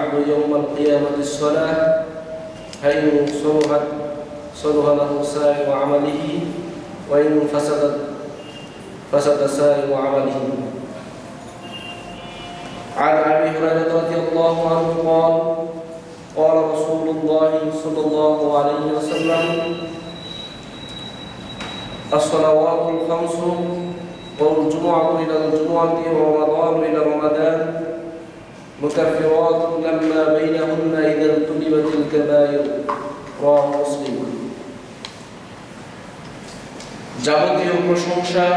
العبد يوم القيامة الصلاة فإن صلحت صلح له سائر عمله وإن فسدت فسد سائر عمله. عن أبي هريرة رضي الله عنه قال قال رسول الله صلى الله عليه وسلم الصلوات الخمس والجمعة إلى الجمعة ورمضان إلى رمضان مكفرات لما بينهن إذا ارتكبت الكبائر رواه مسلم যাবতীয় প্রশংসা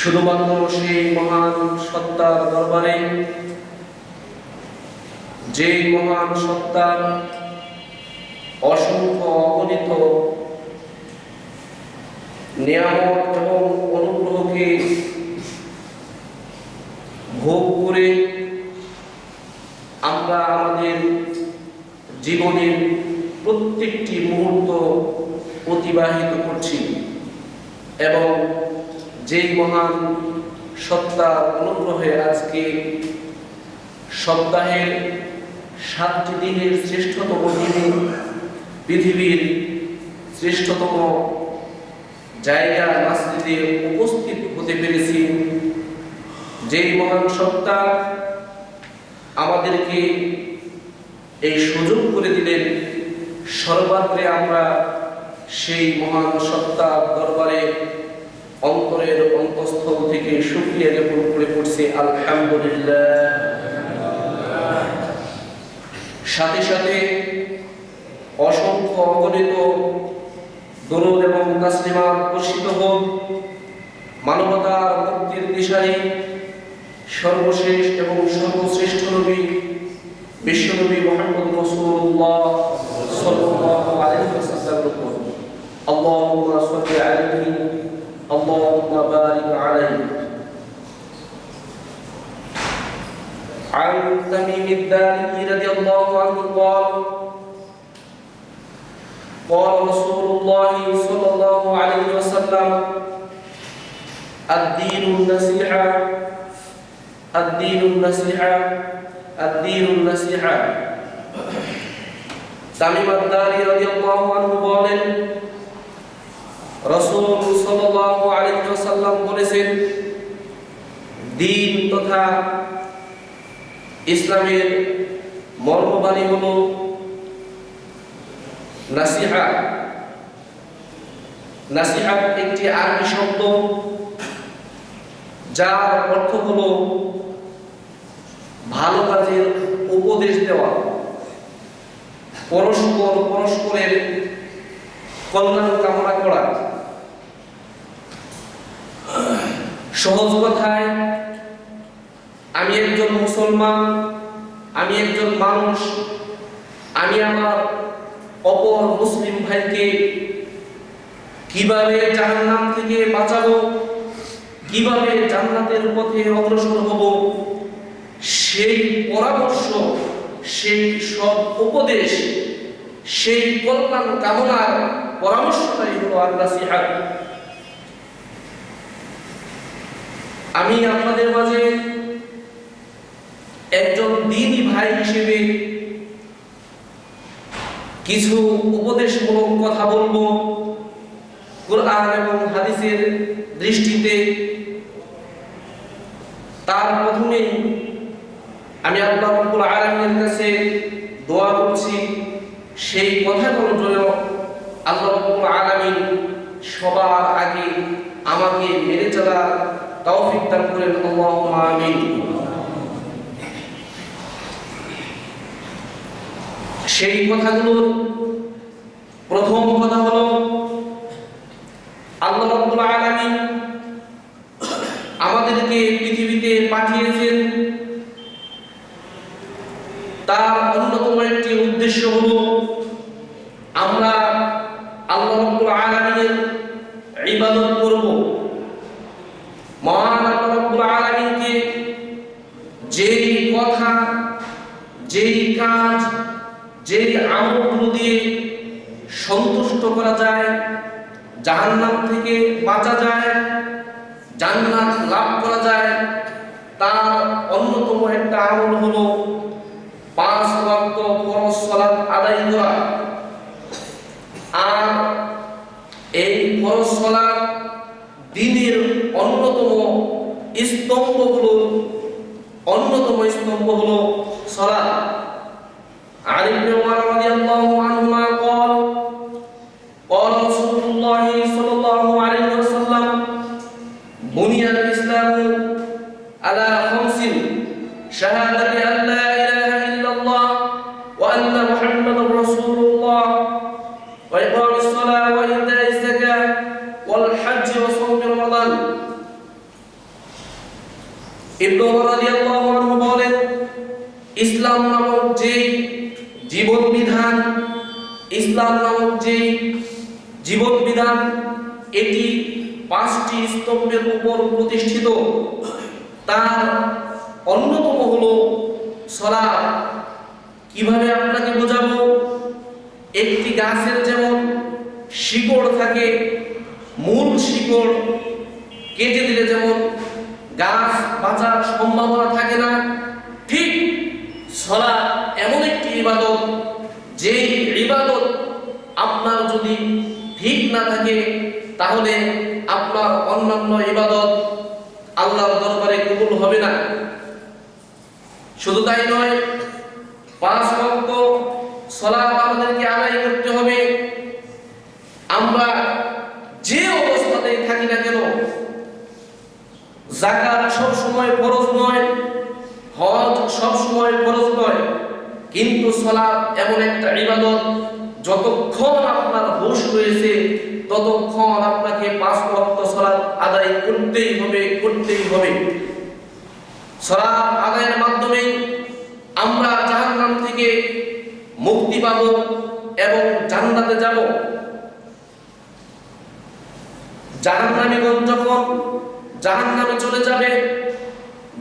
শুধুমাত্র সেই মহান সত্তার দরবারে যেই মহান সত্তার অসংখ্য অগণিত নিয়ামত এবং অনুগ্রহকে ভোগ করে আমরা আমাদের জীবনের প্রত্যেকটি মুহূর্ত অতিবাহিত করছি এবং যেই মহান সত্তা অনুগ্রহে আজকে সপ্তাহের সাতটি দিনের শ্রেষ্ঠতম দিনে পৃথিবীর শ্রেষ্ঠতম জায়গা মাসজিদে উপস্থিত হতে পেরেছি। যেই মহান সত্তা আমাদেরকে এই সুযোগ করে দিলেন। সর্বাত্রে আমরা সেই মহান সত্তার দরবারে অন্তরের অন্তঃস্থল থেকে সুক্রিয়া জ্ঞাপন করে পড়ছি, আলহামদুলিল্লাহ। সাথে সাথে অসংখ্য অগণিত দরুদ এবং তাসলিমা বর্ষিত হোক, মানবতার মুক্তির দিশারি সর্বশেষ এবং সর্বশ্রেষ্ঠ নবী বিশ্বনবী মোহাম্মদ রসুল্লাহ সাল্লাল্লাহু আলাইহি ওয়াসাল্লামের উপর আল্লাহুম্মা সাল্লি আলাইহি আল্লাহুম্মা বারিক আলাইহি عن تميم الداري رضي الله عنه قال قال رسول الله صلى الله عليه وسلم الدين النصيحة আদ্দিনুন নাসিহা আদ্দিনুন নাসিহা তামিম আদ্দারি রাদিয়াল্লাহু বলেন রাসূল সাল্লাল্লাহু আলাইহি ওয়াসাল্লাম বলেছেন, দিন তথা ইসলামের মর্মবাণী হল নাসিহা। নাসিহা একটি আরবি শব্দ, যার অর্থ হল ভালো কাজের উপদেশ দেওয়া। পরস্পর পরস্পরের কল্যাণ কামনা করা। সহজ কথায়, আমি একজন মুসলমান, আমি একজন মানুষ, আমি আমার অপর মুসলিম ভাইকে কীভাবে জাহান্নাম থেকে বাঁচাবো, কীভাবে জান্নাতের পথে অগ্রসর হব সেই পরামর্শ, সেই সব উপদেশ, সেই কল্যাণ কামনার পরামর্শটাই হলো আল্লাহ সিহার আমি আপনাদের মাঝে একজন দিনই ভাই হিসেবে কিছু উপদেশমূলক কথা বলব। কোরআন এবং হাদিসের দৃষ্টিতে তার প্রথমেই আমি আল্লাহ রাব্বুল আলামিনের কাছে দোয়া করছি, সেই কথাগুলো জন্য আল্লাহ রাব্বুল আলামিন সবার আগে আমাকে মেনে চলার তৌফিক দান করেন। আল্লাহুম্মা আমিন। সেই কথাগুলোর প্রথম কথা হলো আল্লাহ রাব্বুল আলামিন আমাদেরকে পৃথিবীতে পাঠিয়েছেন তার অন্যতম একটি উদ্দেশ্য হলো আমরা আল্লাহ রাব্বুল আলামিনের ইবাদত করব। মহান আল্লাহ রাব্বুল আলামিনকে যেই কথা, যেই কাজ, যেই আমলগুলো দিয়ে সন্তুষ্ট করা যায়, জাহান্নাম থেকে বাঁচা যায়, জান্নাত লাভ করা যায়, তার অন্যতম একটা আমল হলো পাঁচ ওয়াক্ত ফরজ সালাত আদায় করা আর এই ফরজ সালাত দিনের অন্যতম স্তম্ভ হলো অন্যতম স্তম্ভ হলো সালাত عن ابن عمر رضي الله عنهما قال قال رسول الله صلى الله عليه وسلم بني الإسلام على خمس شهادة أن رسول الله وإقام الصلاة وإيتاء الزكاة والحج وصوم رمضان ইবনু ওমর রাদিয়াল্লাহু আনহু বলেন ইসলাম নামক যে জীবন বিধান ইসলাম নামক যে জীবন বিধান এটি পাঁচটি স্তম্ভের উপর প্রতিষ্ঠিত তার অন্যতম হলো সলাপ কিভাবে আপনাকে বোঝাবো একটি গাছের যেমন শিকড় থাকে, মূল শিকড় কেটে দিলে যেমন গাছ বাঁচার সম্ভাবনা থাকে না, ঠিক সলা এমন একটি ইবাদত যে ইবাদত আপনার যদি ঠিক না থাকে, তাহলে আপনার অন্যান্য ইবাদত আল্লাহর দরবারে কবুল হবে না। শুধু তাই নয়, পাঁচ ওয়াক্ত সালাত আমাদেরকে আদায় করতে হবে। আমরা যে অবস্থাতেই থাকি না কেন জাকাত সব সময় ফরজ নয়, হজ সব সময় ফরজ নয়, কিন্তু সালাত এমন একটা ইবাদত, যতক্ষণ আপনার হুশ রয়েছে, ততক্ষণ আপনাকে পাঁচ ওয়াক্ত সালাত আদায় করতেই হবে করতেই হবে। সালাত আদায়ের মাধ্যমে আমরা জাহান্নাম থেকে মুক্তি পাব এবং জান্নাতে যাব। জাহান্নামীগণ যখন জাহান্নামে চলে যাবে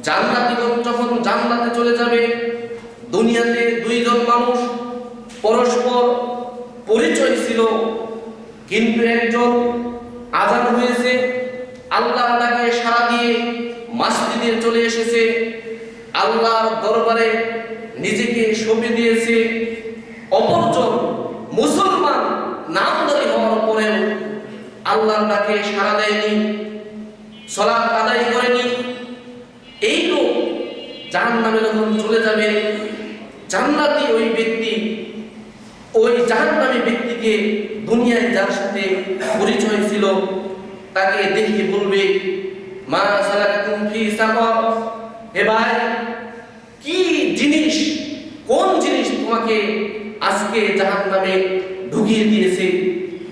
জান্নাতীগণ যখন জান্নাতে চলে যাবে, দুনিয়াতে দুইজন মানুষ পরস্পর পরিচয় ছিল, কিন্তু একজন আজান হয়েছে, আল্লাহ তাকে সারা দিয়ে মাসজিদে চলে এসেছে, আল্লাহর দরবারে নিজেকে সঁপে দিয়েছে অপরজন মুসলমান নামদারি হওয়ার পরেও আল্লাহর ডাকে সাড়া দেয়নি সলাপ আদায় করেনি। এই লোক জাহান নামে যখন চলে যাবে, জান্নাতি ওই ব্যক্তি, ওই জাহান্নামী ব্যক্তিকে দুনিয়ায় যার সাথে পরিচয় ছিল, তাকে দেখে বলবে, মা সালাকুম ফি সাকর। হে ভাই, কি জিনিস, কোন জিনিস তোমাকে আজকে জাহান্নামে ঢুকিয়ে দিয়েছে।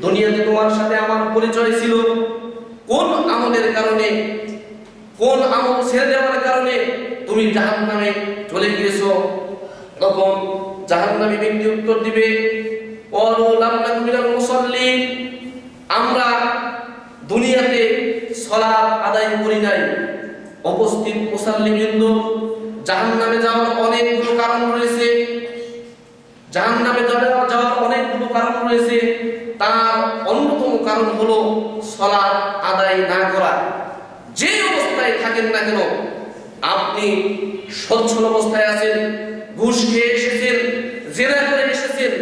দুনিয়াতে তোমার সাথে আমার পরিচয় ছিল। কোন আমলের কারণে? কোন আমল ছেড়ে দেওয়ার কারণে তুমি জাহান্নামে চলে গিয়েছো? তখন জাহান্নামী ব্যক্তি উত্তর দিবে আমরা দুনিয়াতে সলাপ আদায় করি নাই। উপস্থিত মুসাল্লিবৃন্দ, জাহান্নামে যাওয়ার অনেকগুলো কারণ রয়েছে। জাহান্নামে যাওয়ার যাওয়ার অনেকগুলো কারণ রয়েছে। তার অন্যতম কারণ হলো সলাপ আদায় না করা। যে অবস্থায় থাকেন না কেন, আপনি সচ্ছল অবস্থায় আছেন, ঘুষ খেয়ে এসেছেন, জেনা করে এসেছেন,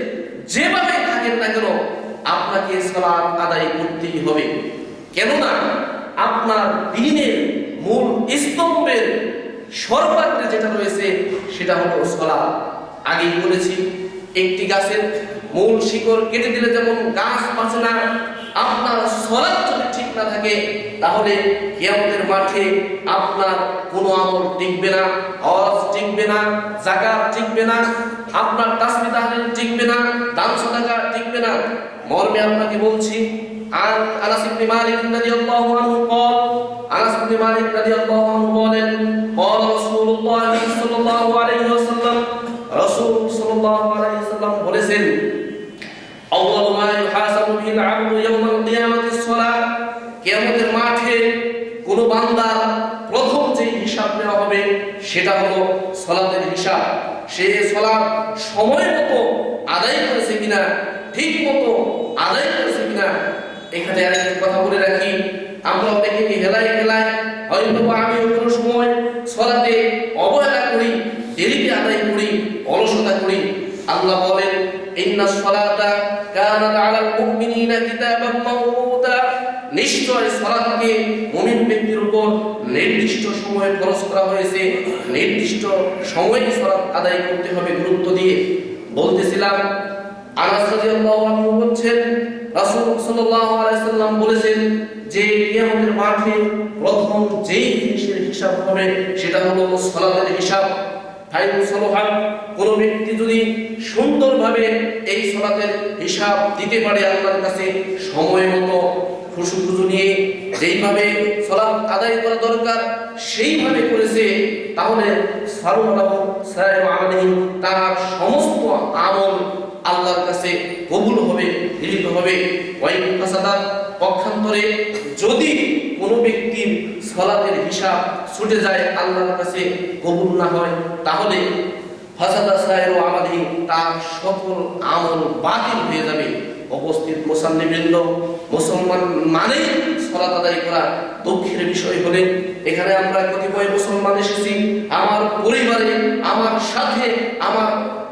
যেভাবে থাকেন না কেন, আপনাকে সালাত আদায় করতেই হবে। কেননা, আপনার দিনের মূল স্তম্ভের সর্বাগ্রে যেটা রয়েছে, সেটা হলো সলা আগেই বলেছি একটি গাছের মূল শিকড় কেটে দিলে যেমন গাছ বাঁচে না আপনার সলাৎ যদি ঠিক না থাকে তাহলে কিয়ামতের মাঠে আপনার কোনো আমল টিকবে না হজ টিকবে না জাকাত টিকবে না আপনার তাসবিহ তাহলিল টিকবে না দান সাদাকা টিকবে না মর্মে আপনাকে বলছি عن انس بن مالك رضي الله عنه قال انس بن مالك رضي الله عنه বলেন قال رسول الله صلى الله عليه وسلم রাসূল সাল্লাল্লাহু বলেছেন মাঠে কোন প্রথম যে হিসাব নেওয়া হবে সেটা হলো হিসাব। সে সময় মতো আদায় করেছে কিনা, ঠিক মতো আদায় করেছে কিনা, এখানে আরেকটি কথা বলে রাখি। আমরা অনেকে হেলায় হেলায় হয়তো আমি কোনো সময় সলাতে অবহেলা করি দেরিতে আদায় করি অলসতা করি। আল্লাহ বলেন, ইন্না কানাত আলাল মুমিনিনা কিতাবাম মাওকুতা নিশ্চয় সালাতকে মুমিন ব্যক্তির উপর নির্দিষ্ট সময়ে খরচ করা হয়েছে। নির্দিষ্ট সময়ে সালাত আদায় করতে হবে গুরুত্ব দিয়ে। বলতেছিলাম, আনাস রাদিয়াল্লাহু আনহু বলছেন, রাসূল সাল্লাল্লাহু আলাইহি বলেছেন যে কিয়ামতের মাঠে প্রথম যেই জিনিসের হিসাব হবে, সেটা হলো সালাতের হিসাব। ফাইন সলোহান কোনো ব্যক্তি যদি সুন্দরভাবে এই সলাতের হিসাব দিতে পারে আল্লাহর কাছে, সময় মতো খুশু নিয়ে যেইভাবে সলাপ আদায় করা দরকার, সেইভাবে করেছে তাহলে সাহেব আমাদের তার সমস্ত আমল আল্লাহর কাছে কবুল হবে গৃহীত হবে। পক্ষান্তরে যদি কোনো ব্যক্তির হিসাব ছুটে যায় আল্লাহর কাছে কবুল না হয়, তাহলে ফাসাদা সাহেব আমাদের তার সকল আমল বাতিল হয়ে যাবে। উপস্থিত মুসান্নিবৃন্দ মুসলমান মানেই সলাত আদায় করা দুঃখের বিষয় হলে, এখানে আমরা কতিপয় মুসলমান এসেছি, আমার পরিবারে, আমার সাথে, আমার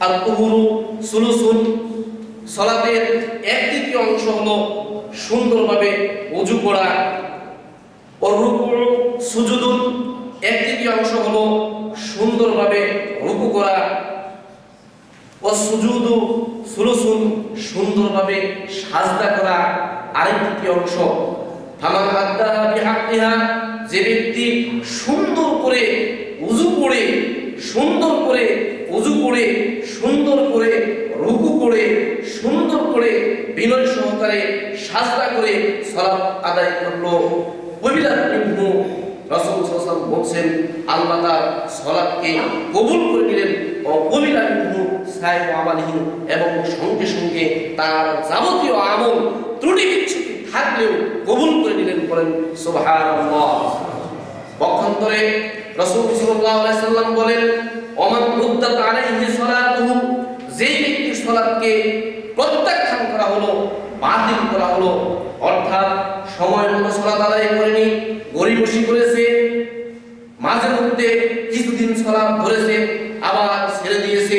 আর তুহুরু সুলুসুন। সালাতের এক তৃতীয় অংশ হলো সুন্দরভাবে অজু করা। ও রুকু সুজুদুন। এক তৃতীয় অংশ হলো সুন্দরভাবে রুকু করা। ও সুজুদু সুলুসুন সুন্দরভাবে সাজদা করা। আরেক তৃতীয় অংশ, ফামান আদ্দাহা বিহাক্কিহা। যে ব্যক্তি সুন্দর করে উজু করে, সুন্দর করে উজু করে, সুন্দর করে, রুকু করে, সুন্দর করে বিনয় সহকারে সাজদা করে সালাত আদায় করল। কবিলা মিনহু রাসূল সাল্লাল্লাহু বলছেন, আল্লাহ তার সালাতকে কবুল করে নিলেন। ও কবিলা মিনহু সাইয়্যু আমালিহি এবং সঙ্গে সঙ্গে তার যাবতীয় আমল ত্রুটি বিচ্ছুতি থাকলেও কবুল করে নিলেন বলেন, সুবহানাল্লাহ। পক্ষান্তরে রাসূল সাল্লাল্লাহু আলাইহি সাল্লাম বলেন, ওমান উদ্দাত আলাইহি সালাতুহু যেই ব্যক্তির সালাতকে প্রত্যাখ্যান করা হলো, বাতিল করা হলো, অর্থাৎ সময় মতো সালাত আদায় করেনি গরিবসি করেছে, মাঝে মধ্যে কিছুদিন সালাত ধরেছে, আবার ছেড়ে দিয়েছে।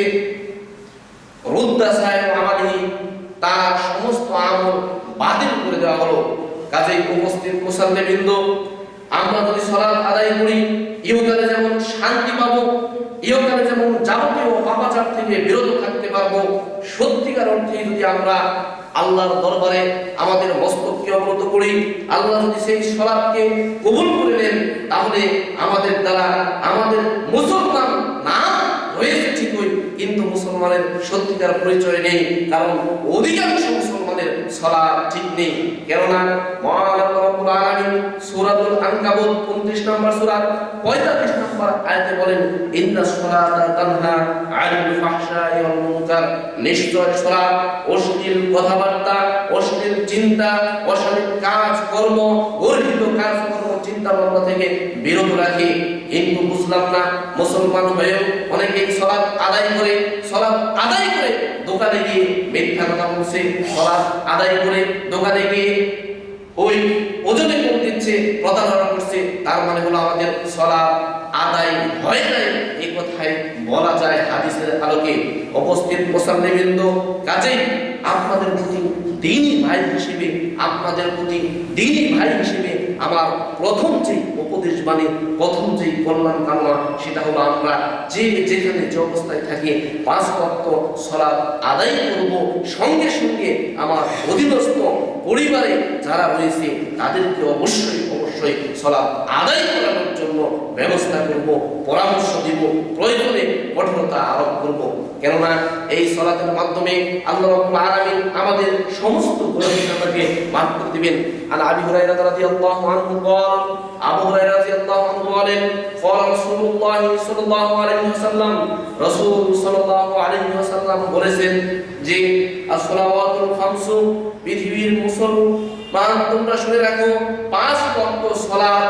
রুদ্দা সাহেব আমাদের তার সমস্ত আমল বাতিল করে দেওয়া হলো। কাজেই উপস্থিত মুসাল্লিবৃন্দ আমরা যদি সলাৎ আদায় করি ইহকালে যেমন শান্তি পাবো ইহকালে যেমন যাবতীয় পাপাচার থেকে বিরত থাকতে পারব, সত্যিকার অর্থে যদি আমরা আল্লাহর দরবারে আমাদের মস্তককে অবনত করি, আল্লাহ যদি সেই সলাপকে কবুল করে নেন, তাহলে আমাদের দ্বারা আমাদের মুসলমান নাম হয়েছে ঠিকই, কিন্তু মুসলমানের সত্যিকার পরিচয় নেই, কারণ অধিকাংশ মুসলমানের সলা ঠিক নেই। কেননা মহান আল্লাহ রাব্বুল আলামিন সূরাতুল আনকাবুত 29 নম্বর সূরা 45 নম্বর বলেন তানহা মুনকার। নিশ্চয় অশ্লীল কথাবার্তা, অশ্লীল চিন্তা, অশ্লীল কাজ কর্ম গর্হিত কাজ কর্ম চিন্তা ভাবনা থেকে বিরত রাখে। হিন্দু বুঝলাম না, মুসলমান হয়েও অনেকেই সলাপ আদায় করে। সলাপ দোকানে গিয়ে মিথ্যা কথা বলছে সলাপ আদায় করে দোকানে গিয়ে ওই ওজনে কম দিচ্ছে, প্রতারণা করছে, তার মানে হলো আমাদের সলাপ আদায় হয় নাই। এই কথাই বলা যায় হাদিসের আলোকে। উপস্থিত মুসল্লিবৃন্দ, কাজেই আপনাদের প্রতি দিনই ভাই হিসেবে, আপনাদের প্রতি দিনই ভাই হিসেবে আমার প্রথম যে উপদেশ বাণী, প্রথম যে কল্যাণ কামনা, সেটা হলো আমরা যে যেখানে যে অবস্থায় থাকি, পাঁচ ভক্ত সলাপ আদায় করব, সঙ্গে সঙ্গে আমার অধীনস্থ পরিবারে যারা রয়েছে তাদেরকে অবশ্যই অবশ্যই সলাপ আদায় করানোর জন্য ব্যবস্থা করব পরামর্শ দিব প্রয়োজনে কঠোরতা আরোপ করব কেননা এই সলাতের মাধ্যমে আল্লাহ রাব্বুল আলামিন আমাদের সমস্ত গুনাহকে মাফ করে দিবেন আন আবি হুরায়রা রাদিয়াল্লাহু আনহু قال আবু হুরায়রা রাদিয়াল্লাহু আনহু বলেন ক্বাল রাসূলুল্লাহ সাল্লাল্লাহু আলাইহি ওয়াসাল্লাম, রাসূল সাল্লাল্লাহু আলাইহি ওয়াসাল্লাম বলেছেন যে আসসালাওয়াতুল খামসু, পৃথিবীর মুসলমান, তোমরা শুনে রাখো, পাঁচ ওয়াক্ত সালাত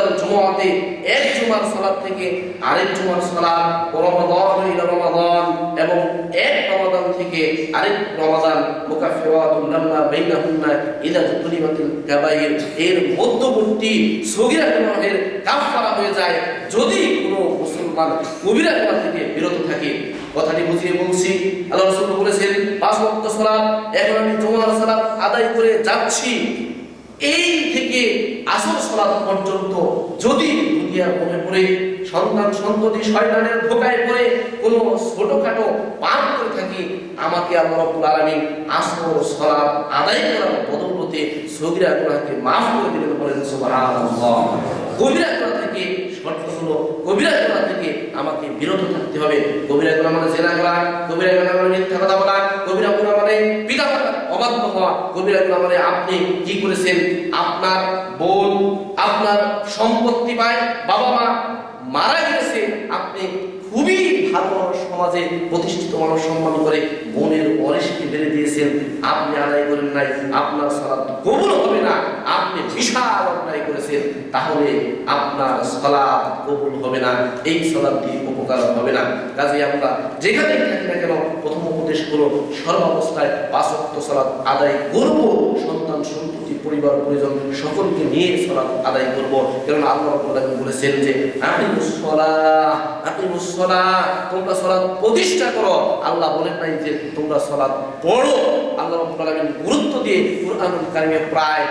ইলাল জুমআতে এক জুমার সালাত থেকে আরেক জুমার সালাত রমাদান ইলা রমাদান এবং এক রমাদান থেকে আরেক রমাদান মুকাফফিরাতুল লাম্মা বাইনাহুন্না ইদা তুলিমাতিল কাবাইর। এর মধ্যবর্তী সগীরা গুনাহের কাফফারা হয়ে যায় যদি কোনো মুসলমান কবিরা গুনাহ থেকে বিরত থাকে। কথাটি বুঝিয়ে বলছি, আল্লাহ রাসূল বলেছেন, পাঁচ ওয়াক্ত সালাত, এখন আমি জুমার সালাত আদায় করে যাচ্ছি। এই থেকে আসর সালাত পর্যন্ত যদি দুনিয়ার মনে পড়ে, সন্তান সন্ততি শয়তানের ধোকায় পড়ে, কোনো ছোটখাটো পাপ করে থাকি, আমাকে আল্লাহ রাব্বুল আলামিন আসর সালাত আদায় করার বদৌলতে সগীরা গুনাহকে মাফ করে দিবেন বলেন সুবহানাল্লাহ। কবিরা গুনাহ থেকে শর্ত হলো কবিরা গুনাহ থেকে আমাকে বিরত থাকতে হবে। কবিরা গুনাহ মানে জেনা করা কবিরা গুনাহ মানে মিথ্যা কথা বলা কবিরা গুনাহ মানে পিতা অবাধ্য হওয়া কবিরা গুনাহ মানে আপনি কি করেছেন? আপনার বোন, আপনার সম্পত্তি পায়, বাবা মা মারা গেছে আপনি খুবই ভালো সমাজে প্রতিষ্ঠিত মানুষ সম্মান করে বোনের অরেশকে বেড়ে দিয়েছেন। আপনি আদায় করেন নাই, আপনার সালাত কবুল হবে না। আপনি বিশাল অন্যায় করেছেন তাহলে আপনার সালাত কবুল হবে না, এই সালাতটি উপকার হবে না। কাজে আমরা যেখানে থাকি না কেন, প্রথম উপদেশ হলো, সর্বাবস্থায় পাঁচ ওয়াক্ত সালাত আদায় করব, সন্তান সন্ততি পরিবার, পরিজন সকলকে নিয়ে সালাত আদায় করব। কারণ আল্লাহ রাব্বুল আলামিন বলেছেন যে আপনি মুসলা আপনি মুসলা তোমরা সালাত প্রতিষ্ঠা করো। আল্লাহ বলেন নাই যে, তোমরা সালাত পড়ো। আল্লাহ রাব্বুল গুরুত্ব দিয়ে কুরআনুল কারিমে প্রায়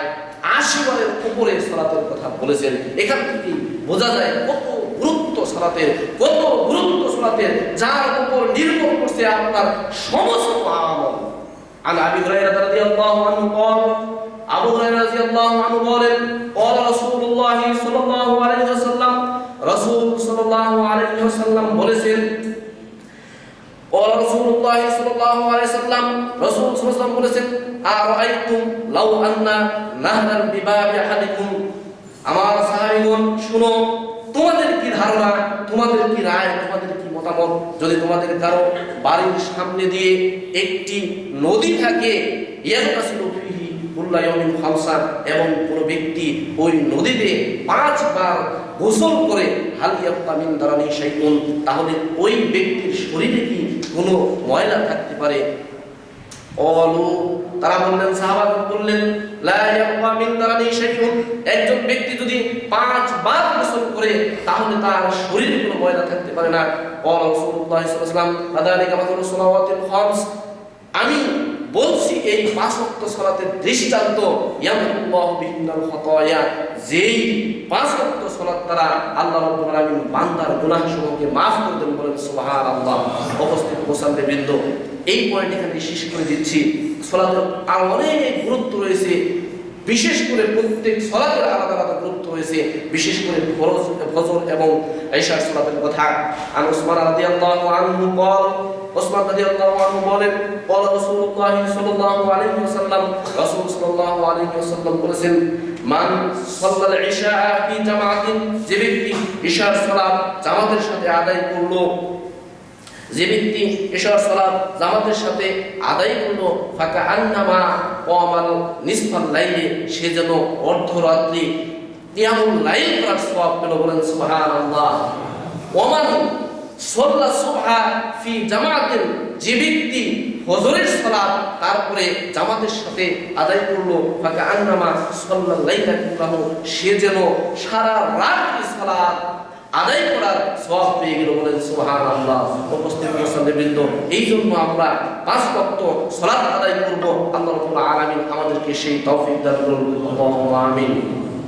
আশি বারের উপরে সালাতের কথা বলেছেন এখান থেকে বোঝা যায় কত গুরুত্ব সালাতের কত গুরুত্ব সালাতের যার উপর নির্ভর করছে আপনার সমস্ত আমল عن ابي هريره رضي الله عنه قال আবু হুরায়রা রাদিয়াল্লাহু আনহু বলেন قال رسول الله صلى الله عليه وسلم রাসূল সাল্লাল্লাহু আলাইহি ওয়াসাল্লাম বলেছেন قال رسول الله صلى الله عليه وسلم রাসূল সাল্লাল্লাহু আলাইহি ওয়াসাল্লাম বলেছেন আরাইতুম লাউ আন্না নাহরান বিবাবি আহাদিকুম। আমার সাহাবীগণ, শুনো, তোমাদের কি ধারণা, তোমাদের কি রায়, তোমাদের কি মতামত? যদি তোমাদের কারও বাড়ির সামনে দিয়ে একটি নদী থাকে ইয়াগতাসিলু ফিহি কুল্লা ইয়াউমিন খামসান এবং কোনো ব্যক্তি ওই নদীতে পাঁচবার গোসল করে, হাল ইয়াবকা মিন দারানি শাইউন, তাহলে ওই ব্যক্তির শরীরে কি কোনো ময়লা থাকতে পারে? অলু তারা বললেন সাহাবাদ বললেন একজন ব্যক্তি যদি পাঁচ বার গোসল করে, তাহলে তার শরীরে কোনো ময়লা থাকতে পারে না। অলসুল্লাহ ইসলাম আদালিক আমাদের সালাওয়াতিল খামস। আমি বলছি এই পাঁচ অক্ট সলাতের দৃষ্টান্ত যেই পাঁচ অক্ট সলাত তারা আল্লাহ রব্বুল বান্দার গুনাহ সমকে মাফ করে দেন বলেন আল্লাহ অবস্থিত মুসলমান বৃন্দ এই পয়েন্ট এখানে শেষ করে দিচ্ছি। সলাতের আর অনেক গুরুত্ব রয়েছে, বিশেষ করে প্রত্যেক সলাতের আলাদা আলাদা গুরুত্ব রয়েছে, বিশেষ করে ফরজ, ফজর এবং এইসার সলাতের কথা। আন উসমান আল্লাহ আনহু উসমান রাদিয়াল্লাহু আনহু বলেন قال رسول الله صلى الله عليه وسلم রাসূল সাল্লাল্লাহু আলাইহি ওয়াসাল্লাম বলেছেন মান সাল্লাল ঈশা ফি জামাআতিন যে ব্যক্তি ঈশার সালাত জামাতের সাথে আদায় করলো যে ব্যক্তি এসব সালাত জামাতের সাথে আদায় করলো ফাঁকা আন্নামা কমাল নিসফাল লাইলে সে যেন অর্ধরাত্রি কিয়ামুল লাইল করার সওয়াব পেল বলেন সুবহানাল্লাহ ওমান সাল্লা সুবহা ফি যে ব্যক্তি ফজরের সালাত, তারপরে জামাতের সাথে আদায় করল ফাঁকা আন্নামা লাইলা কুল্লাহু সে যেন সারা রাত্রি সালাত আদায় করার সব পেয়ে গেল বলেন উপস্থিত এই জন্য আমরা পাঁচ ভক্ত সলাৎ আদায় করব। আল্লাহ রবুল্লাহ আমাদেরকে সেই তৌফিক দান করুন। আমিন।